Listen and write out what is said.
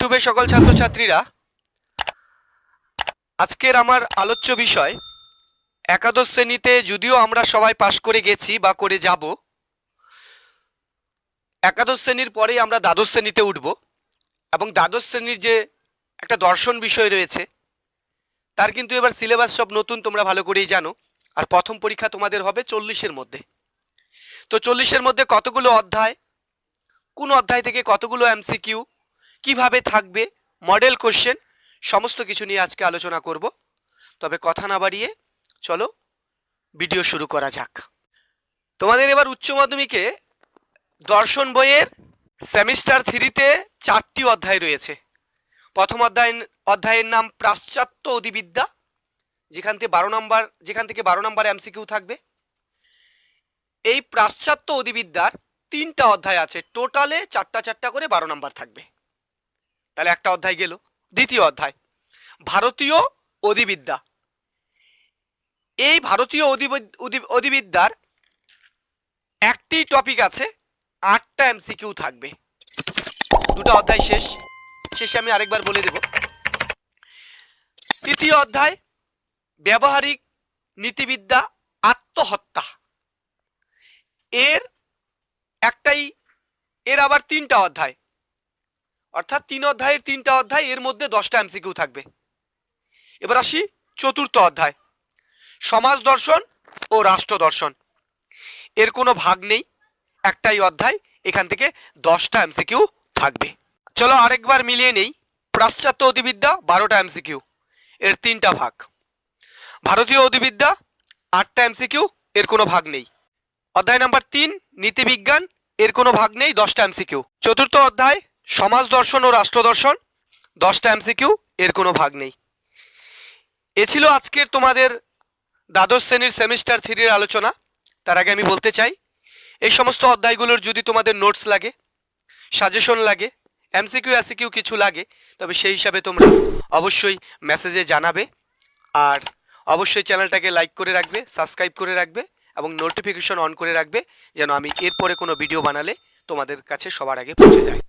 সকল ছাত্রছাত্রীরা, আজকের আমার আলোচ্য বিষয়, একাদশ শ্রেণীতে যদিও আমরা সবাই পাশ করে গেছি বা করে যাব, একাদশ শ্রেণির পরেই আমরা দ্বাদশ শ্রেণীতে উঠব এবং দ্বাদশ শ্রেণির যে একটা দর্শন বিষয় রয়েছে, তার কিন্তু এবার সিলেবাস সব নতুন, তোমরা ভালো করেই জানো। আর প্রথম পরীক্ষা তোমাদের হবে চল্লিশের মধ্যে। তো চল্লিশের মধ্যে কতগুলো অধ্যায়? কোন অধ্যায় থেকে কতগুলো এমসিকিউ? কীভাবে থাকবে? Model question. সমস্ত কিছু নিয়ে আজকে আলোচনা করব। তবে কথা না বাড়িয়ে চলো, ভিডিও শুরু করা যাক। তোমাদের এবার উচ্চ মাধ্যমিকে দর্শন বইয়ের সেমিস্টার থ্রিতে চারটি অধ্যায় রয়েছে। প্রথম অধ্যায়, অধ্যায়ের নাম পাশ্চাত্য অধিবিদ্যা, যেখান থেকে বারো নম্বর, যেখান থেকে বারো নম্বর এমসিকিউ থাকবে। এই পাশ্চাত্য অধিবিদ্যার তিনটা অধ্যায় আছে। টোটালে চারটা চারটা করে বারো নম্বর থাকবে। তাহলে একটা অধ্যায় গেল। দ্বিতীয় অধ্যায়। ভারতীয় অধিবিদ্যা। এই ভারতীয় অধিবিদ্যার একটি টপিক আছে, আটটা এমসিকিউ থাকবে। দুটো অধ্যায় শেষ। শেষে আমি আরেকবার বলে দেব। তৃতীয় অধ্যায়, ব্যবহারিক নীতিবিদ্যা আত্মহত্যা। এর একটাই, এর আবার তিনটা অধ্যায়। অর্থাৎ তিন অধ্যায়ের তিনটা অধ্যায়, এর মধ্যে দশটা এমসিকিউ থাকবে। এবার আসি চতুর্থ অধ্যায়, সমাজ দর্শন ও রাষ্ট্র দর্শন। এর কোনো ভাগ নেই, একটাই অধ্যায়, এখান থেকে দশটা এমসিকিউ থাকবে। চলো আরেকবার মিলিয়ে নেই, পাশ্চাত্য অধিবিদ্যা বারোটা এমসিকিউ, এর তিনটা ভাগ। ভারতীয় অধিবিদ্যা আটটা এমসিকিউ, এর কোনো ভাগ নেই। অধ্যায় নাম্বার তিন, নীতিবিজ্ঞান, এর কোনো ভাগ নেই, দশটা এমসিকিউ। চতুর্থ অধ্যায় সমাজ দর্শন ও রাষ্ট্র দর্শন, দশটা এমসিকিউ, এর কোনো ভাগ নেই। এ ছিল আজকের তোমাদের দ্বাদশ শ্রেণির সেমিস্টার থ্রির আলোচনা। তার আগে আমি বলতে চাই, এই সমস্ত অধ্যায়গুলোর যদি তোমাদের নোটস লাগে, সাজেশন লাগে, এমসিকিউ, এসিকিউ কিছু লাগে, তবে সেই হিসাবে তোমরা অবশ্যই মেসেজে জানাবে। আর অবশ্যই চ্যানেলটাকে লাইক করে রাখবে, সাবস্ক্রাইব করে রাখবে এবং নোটিফিকেশন অন করে রাখবে, যেন আমি এরপরে কোনো ভিডিও বানালে তোমাদের কাছে সবার আগে পৌঁছে যায়।